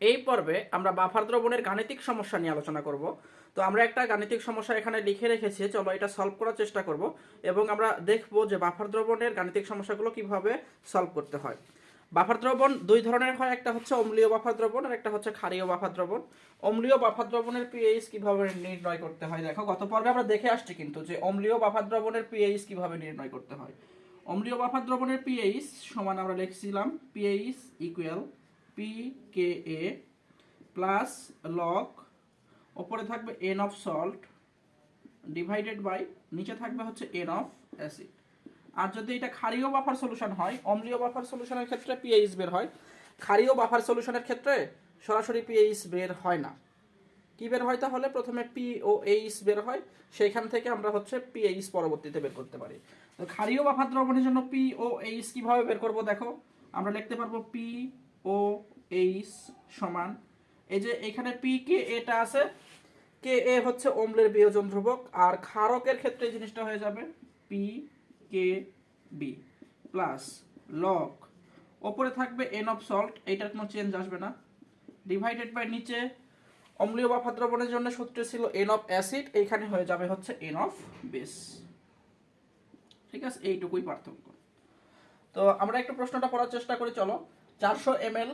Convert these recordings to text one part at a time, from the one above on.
এই পর্বে আমরা বাফার দ্রবণের গাণিতিক সমস্যা নিয়ে আলোচনা করব। তো আমরা একটা গাণিতিক সমস্যা এখানে লিখে রেখেছি, চলো এটা সলভ করার চেষ্টা করব এবং আমরা দেখব যে বাফার দ্রবণের গাণিতিক সমস্যাগুলো কীভাবে সলভ করতে হয়। বাফার দ্রবণ দুই ধরনের হয়, একটা হচ্ছে অম্লীয় বাফার দ্রবণ আর একটা হচ্ছে ক্ষারীয় বাফার দ্রবণ। অম্লীয় বাফার দ্রবণের পিএইচ কীভাবে নির্ণয় করতে হয় দেখো, গত পর্বে আমরা দেখে আসছি কিন্তু যে অম্লীয় বাফার দ্রবণের পিএইচ কীভাবে নির্ণয় করতে হয়। অম্লীয় বাফার দ্রবণের পিএইচ সমান আমরা লিখছিলাম pH equal p K a plus log ওপরে থাকবে n of salt divided by নিচে থাকবে হচ্ছে এন অফ অ্যাসিড আর যদি এটা ক্ষারীয় বাফার সলিউশন হয়, অম্লীয় বাফার সলিউশনের ক্ষেত্রে পিএইচ বের হয়। ক্ষারীয় বাফার সলিউশনের ক্ষেত্রে সরাসরি পিএইচ বের হয় না। কি বের হয় তাহলে? প্রথমে পি ও এইচ বের হয়, সেইখান থেকে আমরা হচ্ছে পিএইচ পরবর্তীতে বের করতে পারি। তো ক্ষারীয় বাফার দ্রবণের জন্য পি ও এইচ কীভাবে বের করব দেখো? আমরা লিখতে পারব পি ও এইচ সমান। এই যে এখানে পি কে এটা আছে। কে এ হচ্ছে অম্লের বিয়োজন ধ্রুবক, আর ক্ষারকের ক্ষেত্রে জিনিসটা হয়ে যাবে p K b plus log ওপরে থাকবে এন অফ সল্ট এইটার কোনো চেঞ্জ আসবে না। ডিভাইডেড বাই নিচে অম্লীয় বাফা দ্রবণের জন্য সূত্র ছিল এন অফ অ্যাসিড এইখানে হয়ে যাবে হচ্ছে এন অফ বেস ঠিক আছে? এইটুকুই পার্থক্য। তো আমরা একটু প্রশ্নটা পড়ার চেষ্টা করি, চলো। চারশো M L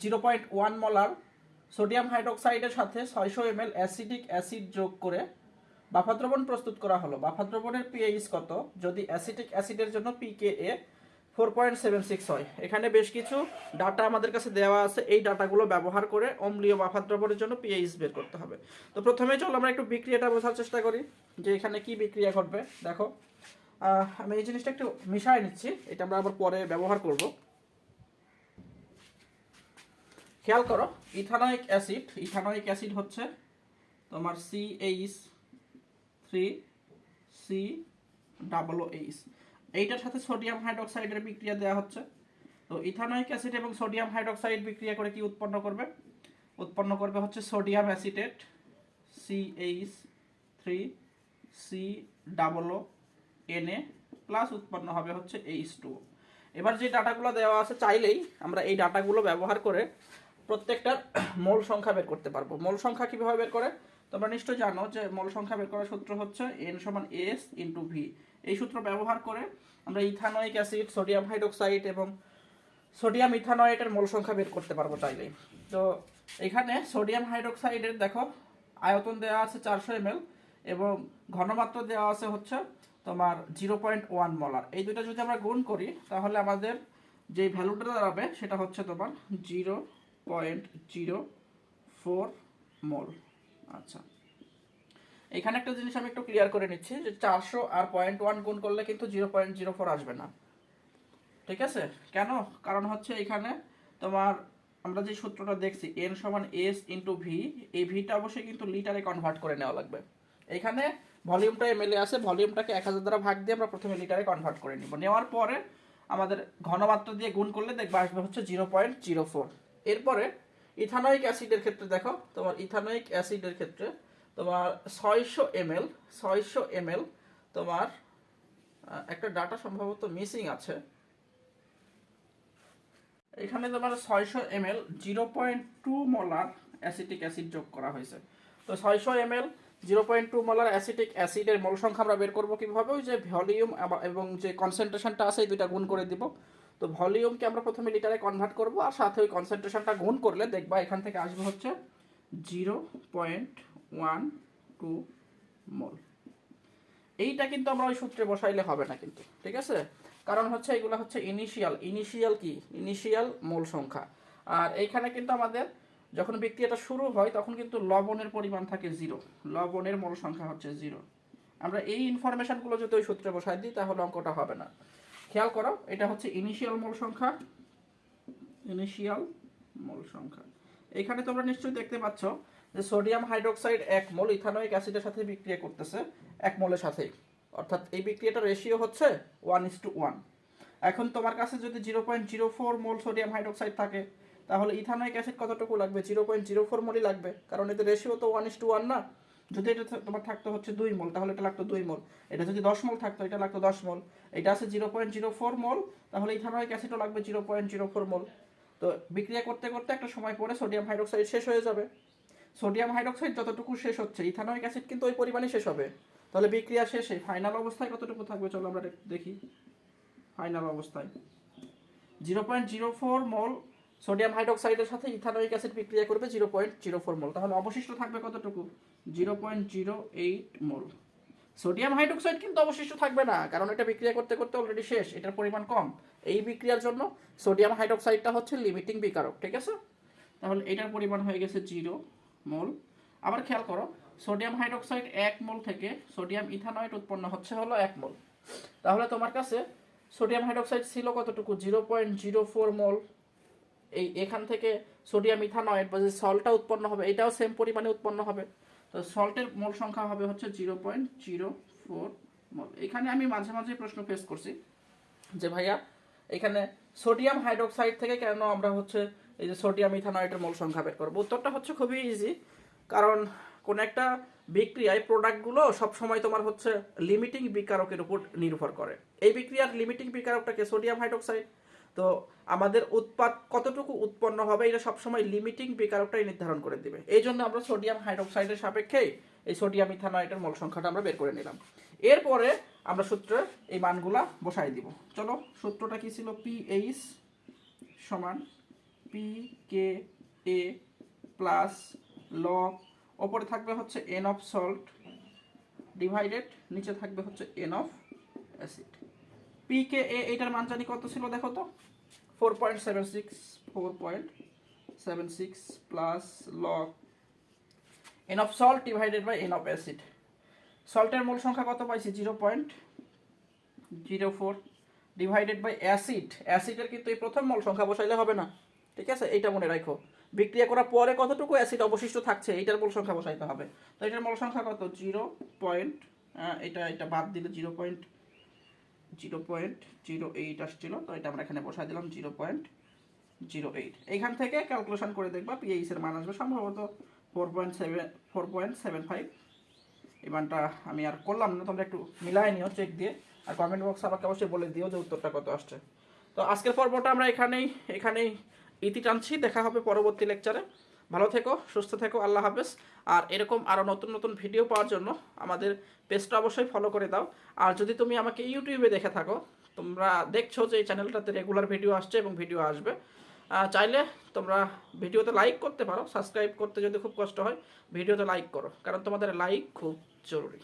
zero point one molar sodium হাইড্রোক্সাইডের সাথে ছয়শো এম এল অ্যাসিডিক অ্যাসিড যোগ করে বাফা দ্রবণ প্রস্তুত করা হলো। বাফা দ্রবণের পিএইচ কত? যদি অ্যাসিটিক অ্যাসিডের জন্য pK a four point seven six হয়। এখানে বেশ কিছু ডাটা আমাদের কাছে দেওয়া আছে। এই ডাটাগুলো ব্যবহার করে অম্লীয় বাফা দ্রবণের জন্য পিএইচ বের করতে হবে। তো প্রথমে চলো আমরা একটু বিক্রিয়াটা বোঝার চেষ্টা করি যে এখানে কি বিক্রিয়া ঘটবে। দেখো আমি এই জিনিসটা একটু মিশাই নিচ্ছি। এটা আমরা আবার পরে ব্যবহার করব। খেয়াল করো, ইথানোয়িক অ্যাসিড ইথানোয়িক অ্যাসিড হচ্ছে তোমার C H three C double H এইটার সাথে সোডিয়াম হাইড্রোক্সাইডের বিক্রিয়া দেওয়া হচ্ছে। তো ইথানোয়িক অ্যাসিড এবং সোডিয়াম হাইড্রোক্সাইড বিক্রিয়া করে কি উৎপন্ন করবে? উৎপন্ন করবে হচ্ছে sodium acetate C H three C double Na plus উৎপন্ন হবে হচ্ছে এইচ টু এবার যে ডাটাগুলো দেওয়া আছে, চাইলেই আমরা এই ডাটাগুলো ব্যবহার করে প্রত্যেকটার মোল সংখ্যা বের করতে পারব। মোল সংখ্যা কীভাবে বের করে? তোমরা নিশ্চয়ই জানো যে মোল সংখ্যা বের করার সূত্র হচ্ছে এন সমান এস ইন্টু ভি এই সূত্র ব্যবহার করে আমরা ইথানোয়িক অ্যাসিড, সোডিয়াম হাইড্রোক্সাইড এবং সোডিয়াম ইথানয়েটের মোল সংখ্যা বের করতে পারব চাইলেই। তো এখানে সোডিয়াম হাইড্রোক্সাইডের দেখো, আয়তন দেওয়া আছে চারশো এম এবং ঘনমাত্রা দেওয়া আছে হচ্ছে তোমার জিরো পয়েন্ট ওয়ান মলার। এই দুটো যদি আমরা গুণ করি, তাহলে আমাদের যে ভ্যালুটা দাঁড়াবে সেটা হচ্ছে তোমার zero point zero four mole আচ্ছা। এখানে একটা জিনিস আমি একটু ক্লিয়ার করে নিচ্ছি যে চারশো আর পয়েন্ট ওয়ান গুণ করলে কিন্তু জিরো পয়েন্ট জিরো ফোর আসবে না। ঠিক আছে? কেন? কারণ হচ্ছে এখানে তোমার আমরা যে সূত্রটা দেখছি এন সমান এস ইন্টু ভি এই ভিটা অবশ্যই কিন্তু লিটারে কনভার্ট করে নেওয়া লাগবে। এখানে ভলিউমটা এমএলএ আছে, ভলিউমটাকে এক হাজার দ্বারা ভাগ দিয়ে আমরা প্রথমে লিটারে কনভার্ট করে নিব। নেওয়ার পরে আমাদের ঘনমাত্রা দিয়ে গুণ করলে দেখবে আসবে হচ্ছে জিরো পয়েন্ট জিরো ফোর এরপরে ইথানোয়িক অ্যাসিডের ক্ষেত্রে দেখো, তোমার ইথানোয়িক অ্যাসিডের ক্ষেত্রে তোমার ছয়শো এমএল ছয়শো এমএল তোমার একটা ডাটা সম্ভবত মিসিং আছে। এখানে তোমার ছয়শো ML, zero point two molar acetic acid যোগ করা হয়েছে। তো ছয়শো ML, zero point two molar acetic অ্যাসিডের মোল সংখ্যা আমরা বের করব কীভাবে? ওই যে ভলিউম এবং যে কনসেন্ট্রেশনটা আছে, এই দুইটা গুণ করে দিব। তো ভলিউমকে আমরা প্রথমে লিটারে কনভার্ট করব আর সাথে ওই কনসেন্ট্রেশনটা গুণ করলে দেখবা এখান থেকে আসবে হচ্ছে zero point one two mole এইটা কিন্তু আমরা ওই সূত্রে বসাইলে হবে না কিন্তু, ঠিক আছে? কারণ হচ্ছে এগুলো হচ্ছে ইনিশিয়াল ইনিশিয়াল কি? ইনিশিয়াল মোল সংখ্যা। আর এইখানে কিন্তু আমাদের যখন বিক্রিয়াটা শুরু হয়, তখন কিন্তু লবণের পরিমাণ থাকে জিরো লবণের মোল সংখ্যা হচ্ছে জিরো আমরা এই ইনফরমেশনগুলো যদি ওই সূত্রে বসাই দিই, তাহলে অঙ্কটা হবে না। খেয়াল করো, এটা হচ্ছে ইনিশিয়াল মোল সংখ্যা। ইনিশিয়াল মোল সংখ্যা। এখানে তোমরা নিশ্চয়ই দেখতে পাচ্ছ যে সোডিয়াম হাইড্রোক্সাইড এক মোল ইথানোয়িক অ্যাসিডের সাথে বিক্রিয়া করতেছে, এক মোলের সাথেই। অর্থাৎ এই বিক্রিয়াটার রেশিও হচ্ছে ওয়ান ইস টু ওয়ান এখন তোমার কাছে যদি zero point zero four mole sodium hydroxide থাকে, তাহলে ইথানোয়িক অ্যাসিড কতটুকু লাগবে? জিরো পয়েন্ট জিরো ফোর মোলই লাগবে, কারণ এতে রেশিও তো ওয়ান ইস টু ওয়ান না। যদি এটা তোমার থাকতো হচ্ছে দুই মোল, তাহলে এটা লাগতো দুই মোল। এটা যদি দশ মোল থাকতো, এটা লাগতো দশ মোল। এটা আছে zero point zero four mole, তাহলে ইথানোয়িক অ্যাসিডও লাগবে zero point zero four mole. তো বিক্রিয়া করতে করতে একটা সময় পরে সোডিয়াম হাইড্রোক্সাইড শেষ হয়ে যাবে। সোডিয়াম হাইড্রোক্সাইড যতটুকু শেষ হচ্ছে ইথানোয়িক অ্যাসিড কিন্তু ওই পরিমাণে শেষ হবে। তাহলে বিক্রিয়া শেষে ফাইনাল অবস্থায় কতটুকু থাকবে? চলো আমরা দেখি। ফাইনাল অবস্থায়। Zero point zero four mole sodium হাইড্রোক্সাইডের সাথে ইথানোয়িক অ্যাসিড বিক্রিয়া করবে zero point zero four mole. তাহলে অবশিষ্ট থাকবে কতটুকু? Zero point zero eight mole. Sodium hydroxide কিন্তু অবশিষ্ট থাকবে না, কারণ এটা বিক্রিয়া করতে করতে অলরেডি শেষ, এটার পরিমাণ কম। এই বিক্রিয়ার জন্য সোডিয়াম হাইড্রোক্সাইডটা হচ্ছে লিমিটিং বিকারক, ঠিক আছে? তাহলে এটার পরিমাণ হয়ে গেছে জিরো মোল। আবার খেয়াল করো, সোডিয়াম হাইড্রোক্সাইড এক মোল থেকে সোডিয়াম ইথানয়েড উৎপন্ন হচ্ছে হলো এক মোল। তাহলে তোমার কাছে সোডিয়াম হাইড্রোক্সাইড ছিল কতটুকু? Zero point zero four mole. এই এখান থেকে সোডিয়াম ইথানয়েড বা যে সল্টটা উৎপন্ন হবে, এটাও সেম পরিমাণে উৎপন্ন হবে। তো সল্টের মোল সংখ্যা হবে হচ্ছে zero point zero four mole. এখানে আমি মাঝে মাঝে প্রশ্ন ফেস করছি যে ভাইয়া, এখানে সোডিয়াম হাইড্রোক্সাইড থেকে কেন আমরা হচ্ছে এই যে সোডিয়াম ইথানয়েটের মোল সংখ্যা বের করব? উত্তরটা হচ্ছে খুবই ইজি কারণ কোন একটা বিক্রিয়ায় প্রোডাক্টগুলো সবসময় তোমার হচ্ছে লিমিটিং বিকারকের উপর নির্ভর করে। এই বিক্রিয়ার লিমিটিং বিকারকটাকে সোডিয়াম হাইড্রোক্সাইড তো আমাদের উৎপাদ কতটুকু উৎপন্ন হবে, এটা সবসময় লিমিটিং বিকারকটাই নির্ধারণ করে দিবে। এই জন্য আমরা সোডিয়াম হাইড্রোক্সাইডের সাপেক্ষে এই সোডিয়াম ইথানয়েটের মোল সংখ্যাটা আমরা বের করে নিলাম। এরপরে আমরা সূত্রে এই মানগুলা বসাই দিব। চলো, সূত্রটা কি ছিল? পি এইচ সমান p K a plus log ওপরে থাকবে হচ্ছে এন অফ সল্ট ডিভাইডেড নিচে থাকবে হচ্ছে n of acid p K a এইটার মান জানি কত ছিল দেখো তো? Four point seven six four point seven six plus log n of salt divided by n of acid সল্টের মূল সংখ্যা কত পাইছি? Zero point zero four divided by acid অ্যাসিডের কিন্তু এই প্রথম মূল সংখ্যা বসাইলে হবে না। ঠিক আছে? এইটা মনে রাখো। বিক্রিয়া করার পরে কতটুকু অ্যাসিড অবশিষ্ট থাকছে, এইটার মূল সংখ্যা বসাইতে হবে। তো এটার মূল সংখ্যা কত? জিরো পয়েন্ট এটা এটা বাদ দিলে zero point zero point zero eight আসছিল, তো এটা আমরা এখানে বসাই দিলাম জিরো পয়েন্ট জিরো এইট। এইখান থেকে ক্যালকুলেশন করে দেখবা পিএইচ এর মান আসবে সম্ভবত four point seven four point seven five এই মানটা আমি আর করলাম না, তোমরা একটু মিলাই নিও চেক দিয়ে। আর কমেন্ট বক্স আমাকে অবশ্যই বলে দিও যে উত্তরটা কত আসছে। তো আজকের পর্বটা আমরা এখানেই এখানেই ইতি টানছি, দেখা হবে পরবর্তী লেকচারে ভালো থেকো, সুস্থ থেকো, আল্লাহ হাফেজ। আর এরকম আরও নতুন নতুন ভিডিও পাওয়ার জন্য আমাদের পেজটা অবশ্যই ফলো করে দাও। আর যদি তুমি আমাকে ইউটিউবে দেখে থাকো, তোমরা দেখছ যে এই চ্যানেলটাতে রেগুলার ভিডিও আসছে এবং ভিডিও আসবে চাইলে তোমরা ভিডিওতে লাইক করতে পারো সাবস্ক্রাইব করতে যদি খুব কষ্ট হয় ভিডিওতে লাইক করো, কারণ তোমাদের লাইক খুব জরুরি।